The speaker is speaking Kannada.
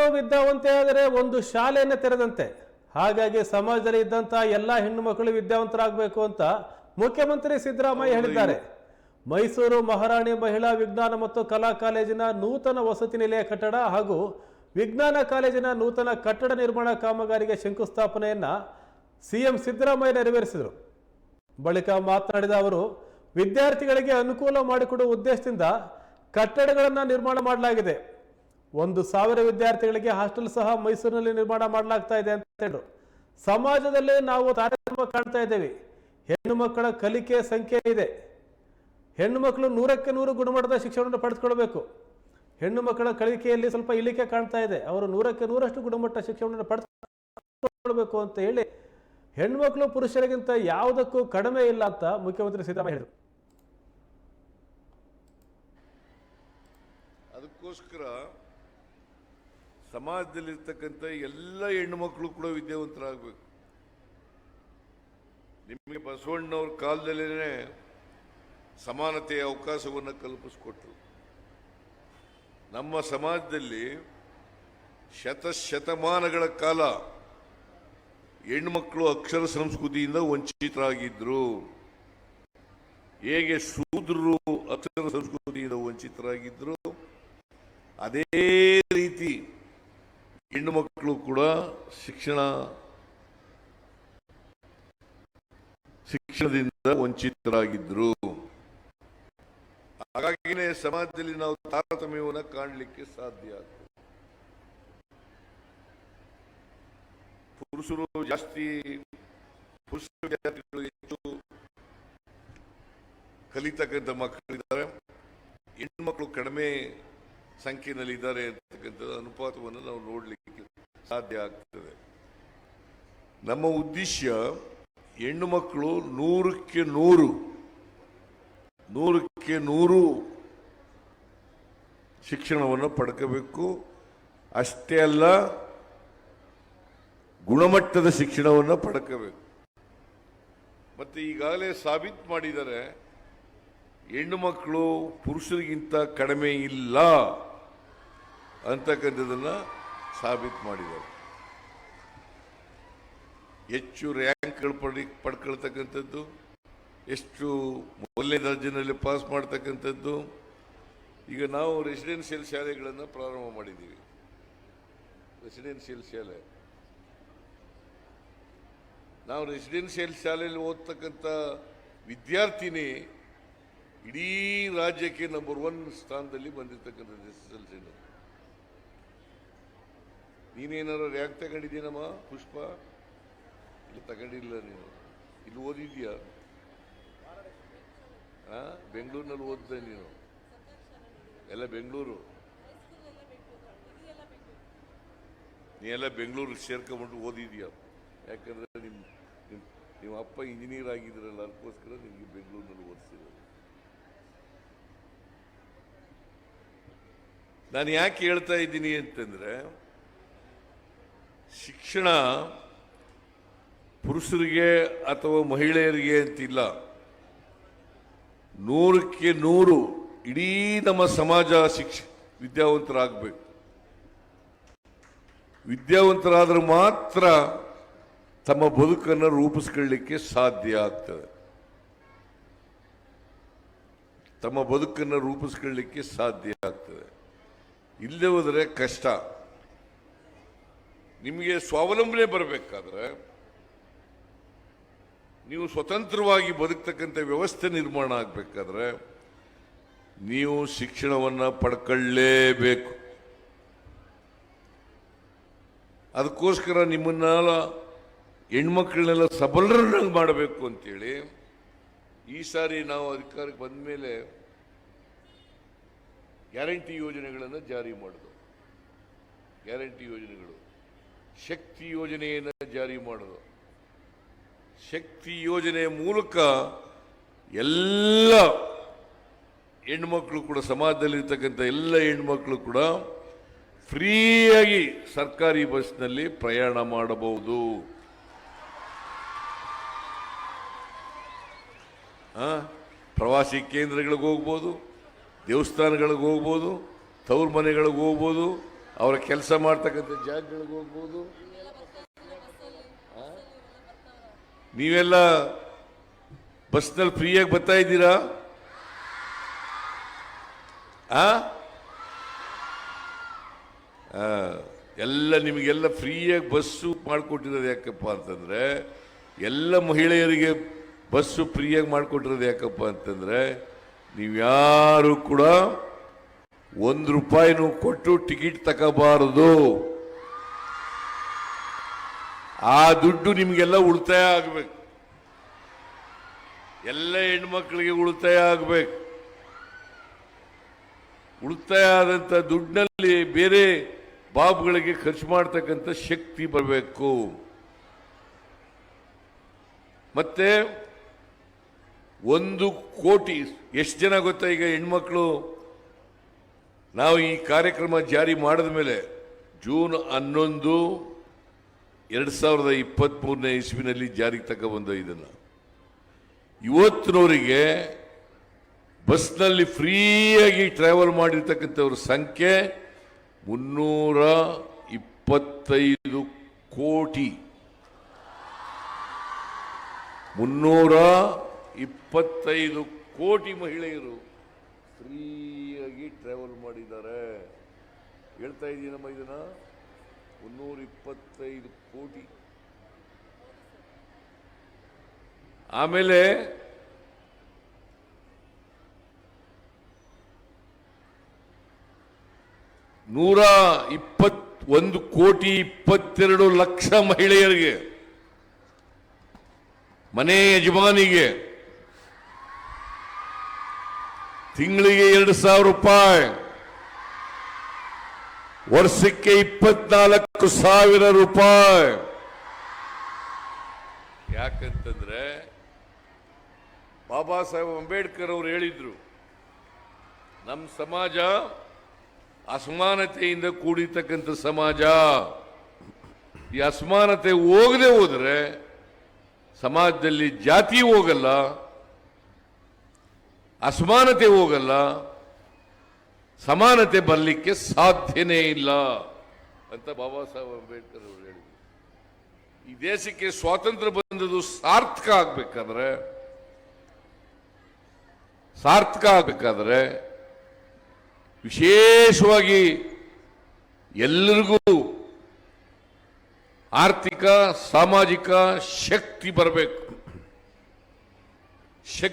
ಮಕ್ಕಳು ವಿದ್ಯಾವಂತೆ ಆದರೆ ಒಂದು ಶಾಲೆಯನ್ನು ತೆರೆದಂತೆ. ಹಾಗಾಗಿ ಸಮಾಜದಲ್ಲಿ ಇದ್ದಂತಹ ಎಲ್ಲ ಹೆಣ್ಣು ಮಕ್ಕಳು ವಿದ್ಯಾವಂತರಾಗಬೇಕು ಅಂತ ಮುಖ್ಯಮಂತ್ರಿ ಸಿದ್ದರಾಮಯ್ಯ ಹೇಳಿದ್ದಾರೆ. ಮೈಸೂರು ಮಹಾರಾಣಿ ಮಹಿಳಾ ವಿಜ್ಞಾನ ಮತ್ತು ಕಲಾ ಕಾಲೇಜಿನ ನೂತನ ವಸತಿ ನಿಲಯ ಕಟ್ಟಡ ಹಾಗೂ ವಿಜ್ಞಾನ ಕಾಲೇಜಿನ ನೂತನ ಕಟ್ಟಡ ನಿರ್ಮಾಣ ಕಾಮಗಾರಿಗೆ ಶಂಕುಸ್ಥಾಪನೆಯನ್ನ ಸಿಎಂ ಸಿದ್ದರಾಮಯ್ಯ ನೆರವೇರಿಸಿದರು. ಬಳಿಕ ಮಾತನಾಡಿದ ಅವರು ವಿದ್ಯಾರ್ಥಿಗಳಿಗೆ ಅನುಕೂಲ ಮಾಡಿಕೊಡುವ ಉದ್ದೇಶದಿಂದ ಕಟ್ಟಡಗಳನ್ನು ನಿರ್ಮಾಣ ಮಾಡಲಾಗಿದೆ. ಒಂದು ಸಾವಿರ ವಿದ್ಯಾರ್ಥಿಗಳಿಗೆ ಹಾಸ್ಟೆಲ್ ಸಹ ಮೈಸೂರಿನಲ್ಲಿ ನಿರ್ಮಾಣ ಮಾಡಲಾಗ್ತಾ ಇದೆ ಅಂತ ಹೇಳಿದ್ರು. ಸಮಾಜದಲ್ಲಿ ನಾವು ತಾರತಮ್ಯ ಕಾಣ್ತಾ ಇದ್ದೇವೆ. ಹೆಣ್ಣು ಮಕ್ಕಳ ಕಲಿಕೆ ಸಂಖ್ಯೆ ಇದೆ. ಹೆಣ್ಣು ಮಕ್ಕಳು ನೂರಕ್ಕೆ ನೂರು ಗುಣಮಟ್ಟದ ಶಿಕ್ಷಣವನ್ನು ಪಡೆದುಕೊಳ್ಬೇಕು ಹೆಣ್ಣು ಮಕ್ಕಳ ಕಲಿಕೆಯಲ್ಲಿ ಸ್ವಲ್ಪ ಇಳಿಕೆ ಕಾಣ್ತಾ ಇದೆ. ಅವರು ನೂರಕ್ಕೆ ನೂರಷ್ಟು ಗುಣಮಟ್ಟ ಶಿಕ್ಷಣವನ್ನು ಪಡೆದುಕೊಳ್ಬೇಕು ಅಂತ ಹೇಳಿ ಹೆಣ್ಮಕ್ಳು ಪುರುಷರಿಗಿಂತ ಯಾವುದಕ್ಕೂ ಕಡಿಮೆ ಇಲ್ಲ ಅಂತ ಮುಖ್ಯಮಂತ್ರಿ ಸಿದ್ದರಾಮಯ್ಯ ಹೇಳಿದರು. ಅದಕ್ಕೋಸ್ಕರ ಸಮಾಜದಲ್ಲಿರ್ತಕ್ಕಂಥ ಎಲ್ಲ ಹೆಣ್ಣುಮಕ್ಕಳು ಕೂಡ ವಿದ್ಯಾವಂತರಾಗಬೇಕು. ನಿಮಗೆ ಬಸವಣ್ಣವ್ರ ಕಾಲದಲ್ಲೇ ಸಮಾನತೆಯ ಅವಕಾಶವನ್ನು ಕಲ್ಪಿಸ್ಕೊಟ್ರು. ನಮ್ಮ ಸಮಾಜದಲ್ಲಿ ಶತಶತಮಾನಗಳ ಕಾಲ ಹೆಣ್ಣುಮಕ್ಕಳು ಅಕ್ಷರ ಸಂಸ್ಕೃತಿಯಿಂದ ವಂಚಿತರಾಗಿದ್ರು. ಹೇಗೆ ಶೂದ್ರರು ಅಕ್ಷರ ಸಂಸ್ಕೃತಿಯಿಂದ ವಂಚಿತರಾಗಿದ್ರು. ಅದೇ ರೀತಿ ಹೆಣ್ಣು ಮಕ್ಕಳು ಕೂಡ ಶಿಕ್ಷಣ, ಶಿಕ್ಷಣದಿಂದ ವಂಚಿತರಾಗಿದ್ರು. ಹಾಗಾಗಿನೇ ಸಮಾಜದಲ್ಲಿ ನಾವು ತಾರತಮ್ಯವನ್ನು ಕಾಣಲಿಕ್ಕೆ ಸಾಧ್ಯ ಆಗ್ತದೆ. ಪುರುಷರು ಜಾಸ್ತಿ, ಪುರುಷ ವಿದ್ಯಾರ್ಥಿಗಳು ಹೆಚ್ಚು ಕಲಿತಕ್ಕಂಥ ಮಕ್ಕಳಿದ್ದಾರೆ. ಹೆಣ್ಣು ಮಕ್ಕಳು ಕಡಿಮೆ ಸಂಖ್ಯೆಯಲ್ಲಿ ಇದ್ದಾರೆ ಅಂತಕ್ಕಂಥದ್ದು ಅನುಪಾತವನ್ನು ನಾವು ನೋಡಲಿಕ್ಕೆ ಸಾಧ್ಯ ಆಗ್ತದೆ. ನಮ್ಮ ಉದ್ದೇಶ ಹೆಣ್ಣು ಮಕ್ಕಳು ನೂರಕ್ಕೆ ನೂರು ನೂರಕ್ಕೆ ನೂರು ಶಿಕ್ಷಣವನ್ನು ಪಡ್ಕೋಬೇಕು. ಅಷ್ಟೇ ಅಲ್ಲ, ಗುಣಮಟ್ಟದ ಶಿಕ್ಷಣವನ್ನು ಪಡ್ಕೋಬೇಕು. ಮತ್ತು ಈಗಾಗಲೇ ಸಾಬೀತು ಮಾಡಿದರೆ ಹೆಣ್ಣು ಮಕ್ಕಳು ಪುರುಷರಿಗಿಂತ ಕಡಿಮೆ ಇಲ್ಲ. ಅಂತಕ್ಕಂಥದ್ದನ್ನ ಸಾಬೀತು ಮಾಡಿದ್ದಾರೆ. ಹೆಚ್ಚು ರ್ಯಾಂಕ್ಗಳು ಪಡಿ, ಪಡ್ಕೊಳ್ತಕ್ಕಂಥದ್ದು ಎಷ್ಟು ಮೊದಲನೇ ದರ್ಜೆನಲ್ಲಿ ಪಾಸ್ ಮಾಡ್ತಕ್ಕಂಥದ್ದು, ಈಗ ನಾವು ರೆಸಿಡೆನ್ಷಿಯಲ್ ಶಾಲೆಗಳನ್ನು ಪ್ರಾರಂಭ ಮಾಡಿದ್ದೀವಿ. ರೆಸಿಡೆನ್ಷಿಯಲ್ ಶಾಲೆ. ನಾವು ರೆಸಿಡೆನ್ಷಿಯಲ್ ಶಾಲೆಯಲ್ಲಿ ಓದ್ತಕ್ಕಂಥ ವಿದ್ಯಾರ್ಥಿನಿ ಇಡೀ ರಾಜ್ಯಕ್ಕೆ ನಂಬರ್ ಒನ್ ಸ್ಥಾನದಲ್ಲಿ ಬಂದಿರತಕ್ಕಂಥದ್ದು ಎಸ್ ಎಸ್ ನೀನೇನಾರು ರ್ಯಾಂಕ್ ತಗೊಂಡಿದ್ದೀನಮ್ಮ? ಪುಷ್ಪ? ಇಲ್ಲಿ, ತಗೊಂಡಿಲ್ಲ ನೀನು. ಇಲ್ಲಿ ಓದಿದ್ಯಾ? ಆ? ಬೆಂಗಳೂರಿನಲ್ಲಿ ಓದ್ದೆ ನೀನು. ಎಲ್ಲ ಬೆಂಗಳೂರು? ನೀ ಎಲ್ಲ ಬೆಂಗಳೂರಿಗೆ ಸೇರ್ಕೊಂಡ್ಬಿಟ್ಟು ಓದಿದ್ಯಾ? ಯಾಕಂದ್ರೆ ನಿಮ್ಮ ನಿಮ್ಮ ನಿಮ್ಮ ಅಪ್ಪ ಇಂಜಿನಿಯರ್ ಆಗಿದ್ರಲ್ಲ, ಅದಕ್ಕೋಸ್ಕರ ನಿಮಗೆ ಬೆಂಗಳೂರಿನಲ್ಲಿ ಓದಿಸಿರೋದು. ನಾನು ಯಾಕೆ ಹೇಳ್ತಾ ಇದ್ದೀನಿ ಅಂತಂದ್ರೆ ಶಿಕ್ಷಣ ಪುರುಷರಿಗೆ ಅಥವಾ ಮಹಿಳೆಯರಿಗೆ ಅಂತಿಲ್ಲ. ನೂರಕ್ಕೆ ನೂರು ಇಡೀ ನಮ್ಮ ಸಮಾಜ ಶಿಕ್ಷ, ವಿದ್ಯಾವಂತರಾಗಬೇಕು. ವಿದ್ಯಾವಂತರಾದ್ರೆ ಮಾತ್ರ ತಮ್ಮ ಬದುಕನ್ನು ರೂಪಿಸ್ಕೊಳ್ಳಿಕ್ಕೆ ಸಾಧ್ಯ ಆಗ್ತದೆ. ತಮ್ಮ ಬದುಕನ್ನು ರೂಪಿಸ್ಕೊಳ್ಳಿಕ್ಕೆ ಸಾಧ್ಯ ಆಗ್ತದೆ. ಇಲ್ಲದೆ ಹೋದರೆ ಕಷ್ಟ. ನಿಮಗೆ ಸ್ವಾವಲಂಬನೆ ಬರಬೇಕಾದ್ರೆ ನೀವು ಸ್ವತಂತ್ರವಾಗಿ ಬದುಕ್ತಕ್ಕಂಥ ವ್ಯವಸ್ಥೆ ನಿರ್ಮಾಣ ಆಗಬೇಕಾದ್ರೆ ನೀವು ಶಿಕ್ಷಣವನ್ನು ಪಡ್ಕೊಳ್ಳೇಬೇಕು. ಅದಕ್ಕೋಸ್ಕರ ನಿಮ್ಮನ್ನೆಲ್ಲ ಹೆಣ್ಮಕ್ಳನ್ನೆಲ್ಲ ಸಬಲರನ್ನಾಗಿ ಮಾಡಬೇಕು ಅಂತೇಳಿ ಈ ಸಾರಿ ನಾವು ಅಧಿಕಾರಕ್ಕೆ ಬಂದ ಮೇಲೆ ಗ್ಯಾರಂಟಿ ಯೋಜನೆಗಳನ್ನು ಜಾರಿ ಮಾಡಿದ್ರು ಗ್ಯಾರಂಟಿ ಯೋಜನೆಗಳು. ಶಕ್ತಿ ಯೋಜನೆಯನ್ನು ಜಾರಿ ಮಾಡೋದು ಶಕ್ತಿ ಯೋಜನೆಯ ಮೂಲಕ ಎಲ್ಲ ಹೆಣ್ಮಕ್ಳು ಕೂಡ, ಸಮಾಜದಲ್ಲಿರ್ತಕ್ಕಂಥ ಎಲ್ಲ ಹೆಣ್ಮಕ್ಳು ಕೂಡ ಫ್ರೀಯಾಗಿ ಸರ್ಕಾರಿ ಬಸ್ನಲ್ಲಿ ಪ್ರಯಾಣ ಮಾಡಬಹುದು? ಪ್ರವಾಸಿ ಕೇಂದ್ರಗಳಿಗೆ ಹೋಗ್ಬೋದು, ದೇವಸ್ಥಾನಗಳಿಗೆ ಹೋಗ್ಬೋದು, ತವ್ರ ಮನೆಗಳಿಗೆ ಹೋಗ್ಬೋದು ಅವರ ಕೆಲಸ ಮಾಡ್ತಕ್ಕಂಥ ಜಾಗಗಳಿಗೆ ಹೋಗ್ಬೋದು? ನೀವೆಲ್ಲ ಬಸ್ನಲ್ಲಿ ಫ್ರೀಯಾಗಿ ಬರ್ತಾ ಇದ್ದೀರಾ? ಆ, ಎಲ್ಲ ನಿಮಗೆಲ್ಲ ಫ್ರೀಯಾಗಿ ಬಸ್ಸು ಮಾಡಿಕೊಟ್ಟಿರೋದು ಯಾಕಪ್ಪ ಅಂತಂದರೆ ಎಲ್ಲ ಮಹಿಳೆಯರಿಗೆ ಬಸ್ಸು ಫ್ರೀಯಾಗಿ ಮಾಡಿಕೊಟ್ಟಿರೋದು ಯಾಕಪ್ಪ ಅಂತಂದರೆ ನೀವು ಯಾರು ಕೂಡ ಒಂದು ರೂಪಾಯಿನೂ ಕೊಟ್ಟು ಟಿಕೆಟ್ ತಗೋಬಾರದು. ಆ ದುಡ್ಡು ನಿಮಗೆಲ್ಲ ಉಳಿತಾಯ ಆಗಬೇಕು. ಎಲ್ಲ ಹೆಣ್ಮಕ್ಳಿಗೆ ಉಳಿತಾಯ ಆಗಬೇಕು. ಉಳಿತಾಯ ಆದಂಥ ದುಡ್ಡಿನಲ್ಲಿ ಬೇರೆ ಬಾಬುಗಳಿಗೆ ಖರ್ಚು ಮಾಡ್ತಕ್ಕಂಥ ಶಕ್ತಿ ಬರಬೇಕು. ಮತ್ತೆ ಒಂದು ಕೋಟಿ, ಎಷ್ಟು ಜನ ಗೊತ್ತಾ ಈಗ ಹೆಣ್ಮಕ್ಳು? ನಾವು ಈ ಕಾರ್ಯಕ್ರಮ ಜಾರಿ ಮಾಡಿದ ಮೇಲೆ ಜೂನ್ ಹನ್ನೊಂದು, ಎರಡು ಸಾವಿರದ ಇಪ್ಪತ್ತ್ಮೂರನೇ ಇಸ್ವಿನಲ್ಲಿ ಜಾರಿಗೆ ತಗೊಬಂದ ಇದನ್ನು. ಇವತ್ತಿನವರಿಗೆ ಬಸ್ನಲ್ಲಿ ಫ್ರೀಯಾಗಿ ಟ್ರಾವೆಲ್ ಮಾಡಿರ್ತಕ್ಕಂಥವ್ರ ಸಂಖ್ಯೆ ಮುನ್ನೂರ ಇಪ್ಪತ್ತೈದು ಕೋಟಿ. ಮುನ್ನೂರ ಇಪ್ಪತ್ತೈದು ಕೋಟಿ ಮಹಿಳೆಯರು. ಫ್ರೀಯಾಗಿ ಟ್ರಾವೆಲ್ ಮಾಡಿದ್ದಾರೆ. ಹೇಳ್ತಾ ಇದ್ದೀನಮ್ಮ ಇದನ್ನ? ಮುನ್ನೂರ ಇಪ್ಪತ್ತೈದು ಕೋಟಿ. ಆಮೇಲೆ ನೂರ ಇಪ್ಪತ್ ಒಂದು ಕೋಟಿ ಇಪ್ಪತ್ತೆರಡು ಲಕ್ಷ ಮಹಿಳೆಯರಿಗೆ, ಮನೆ ಯಜಮಾನಿಗೆ ತಿಂಗಳಿಗೆ ಎರಡು ಸಾವಿರ ರೂಪಾಯಿ. ವರ್ಷಕ್ಕೆ ಇಪ್ಪತ್ನಾಲ್ಕು ಸಾವಿರ ರೂಪಾಯಿ. ಯಾಕಂತಂದ್ರೆ ಬಾಬಾ ಸಾಹೇಬ್ ಅಂಬೇಡ್ಕರ್ ಅವರು ಹೇಳಿದ್ರು ನಮ್ಮ ಸಮಾಜ ಅಸಮಾನತೆಯಿಂದ ಕೂಡಿರ್ತಕ್ಕಂಥ ಸಮಾಜ. ಈ ಅಸಮಾನತೆ ಹೋಗದೆ ಹೋದರೆ ಸಮಾಜದಲ್ಲಿ ಜಾತಿ ಹೋಗಲ್ಲ ಅಸಮಾನತೆ ಹೋಗಲ್ಲ, ಸಮಾನತೆ ಬರಲಿಕ್ಕೆ ಸಾಧ್ಯನೇ ಇಲ್ಲ ಅಂತ ಬಾಬಾ ಸಾಹೇಬ್ ಅಂಬೇಡ್ಕರ್ ಅವರು ಹೇಳಿದರು. ಈ ದೇಶಕ್ಕೆ ಸ್ವಾತಂತ್ರ್ಯ ಬಂದದ್ದು ಸಾರ್ಥಕ ಆಗಬೇಕಾದ್ರೆ ಸಾರ್ಥಕ ಆಗಬೇಕಾದ್ರೆ ವಿಶೇಷವಾಗಿ ಎಲ್ಲರಿಗೂ ಆರ್ಥಿಕ, ಸಾಮಾಜಿಕ ಶಕ್ತಿ ಬರಬೇಕು. ಶಕ್ತಿ